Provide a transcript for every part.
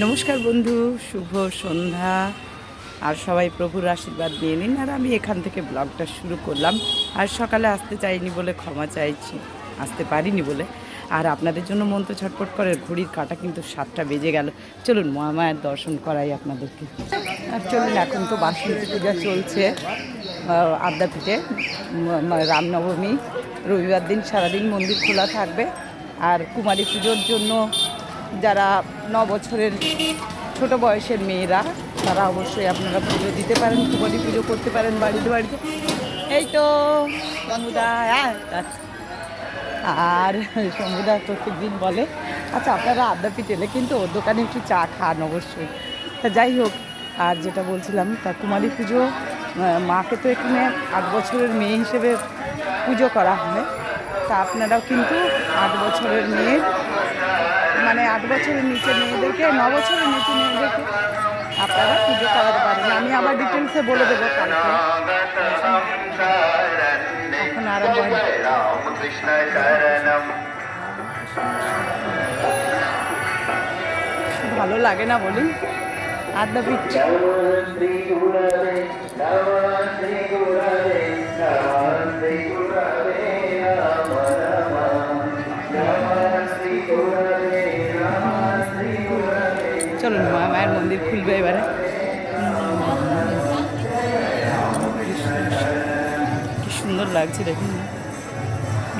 নমস্কার বন্ধু, শুভ সন্ধ্যা। আর সবাই প্রভুর আশীর্বাদ নিয়ে নিন। আর আমি এখান থেকে ব্লগটা শুরু করলাম। আর সকালে আসতে চাইনি বলে ক্ষমা চাইছি, আসতে পারিনি বলে। আর আপনাদের জন্য মন তো ছটপট করে ঘড়ির কাটা কিন্তু সাতটা বেজে গেল। চলুন মহামায়ের দর্শন করাই আপনাদেরকে। আর চলুন, এখন তো বাসন্তী পূজা চলছে। আদ্যাপীঠে ম- ম- রামনবমী। রবিবার দিন সারাদিন মন্দির খোলা থাকবে। আর কুমারী পুজোর জন্য যারা ন বছরের ছোট বয়সের মেয়েরা, তারা অবশ্যই আপনারা পুজো দিতে পারেন, কুমারী পুজো করতে পারেন বাড়িতে বাড়িতে। এই তো আচ্ছা। আর সমুদা প্রত্যেক দিন বলে। আচ্ছা আপনারা আদ্যাপীঠ এলে কিন্তু ওর দোকানে একটু চা খান অবশ্যই। তা যাই হোক, আর যেটা বলছিলাম, তা কুমারী পুজো মাকে তো এখানে আট বছরের মেয়ে হিসেবে পুজো করা হয়। তা আপনারাও কিন্তু আট বছরের মেয়ে মানে আট বছরের নিচে মেয়েদেরকে ন বছরের নিচে মেয়েদেরকে আপনারা পুজো করাতে পারেন আমি আবার ডিটেলসে বলে দেবো হয় শরণম ভালো লাগে না বলুন গুরবে নমঃ মন্দির খুলবে এবারে। কি সুন্দর লাগছে দেখুন।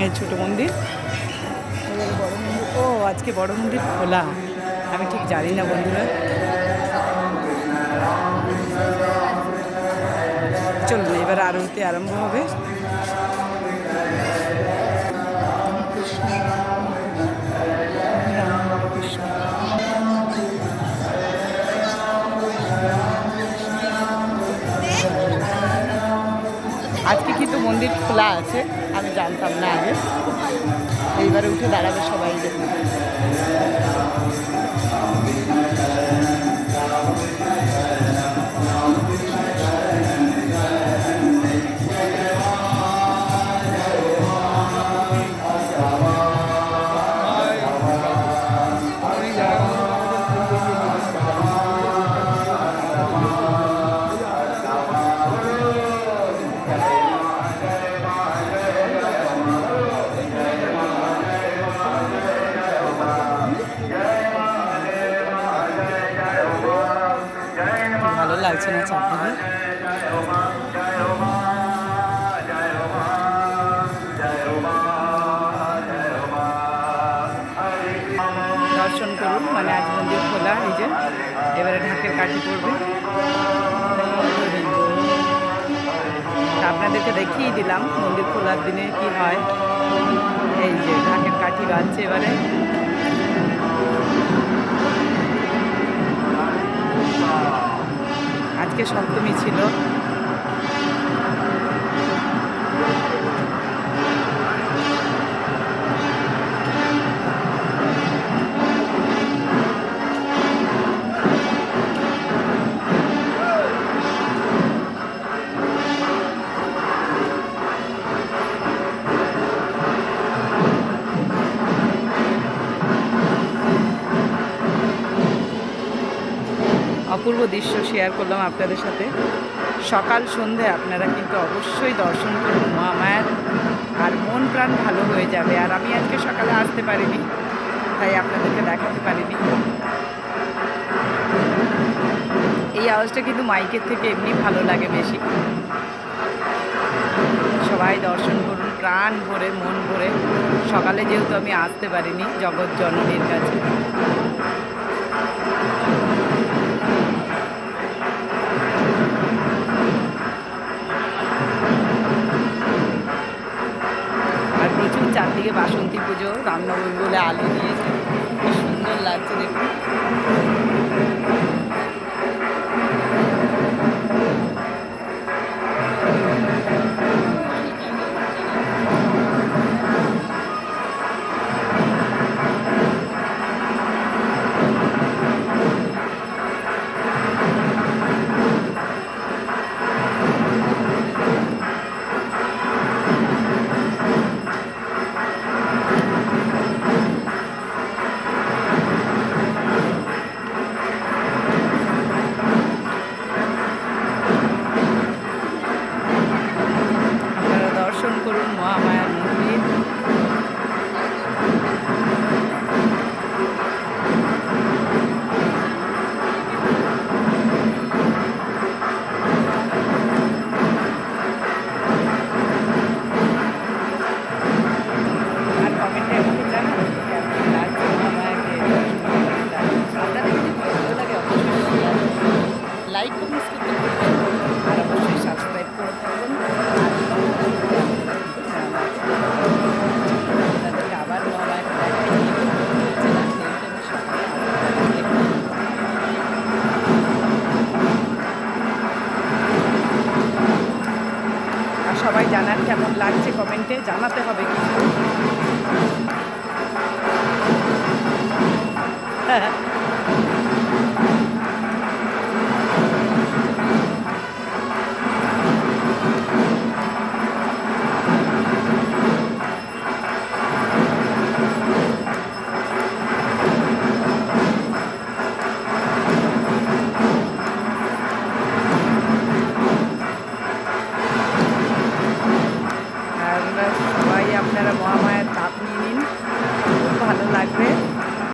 এই ছোটো মন্দির। ও, আজকে বড় মন্দির খোলা। আমি ঠিক জানি না বন্ধুরা। চলুন, এবার আরতি আরম্ভ হবে। কিন্তু মন্দির খোলা আছে আমি জানতাম না আগে। এইবারে উঠে দাঁড়াবে সবাই। দেখুন এবারে ঢাকের কাঠি পড়বে। আপনাদেরকে দেখিয়ে দিলাম মন্দির খোলার দিনে কি হয়। এই যে ঢাকের কাঠি বাজছে এবারে। আজকে সপ্তমী ছিল। অপূর্ব দৃশ্য শেয়ার করলাম আপনাদের সাথে। সকাল, সন্ধে আপনারা কিন্তু অবশ্যই দর্শন করুন, মা মায়ের আর মন প্রাণ ভালো হয়ে যাবে। আর আমি আজকে সকালে আসতে পারিনি, তাই আপনাদেরকে দেখাতে পারিনি। এই আওয়াজটা কিন্তু মাইকের থেকে এমনি ভালো লাগে বেশি। সবাই দর্শন করুন, প্রাণ ভরে, মন ভরে। সকালে যেহেতু আমি আসতে পারিনি, জগৎ জননীর কাছে। কেমন লাগছে কমেন্টে জানাতে হবে কিন্তু হ্যাঁ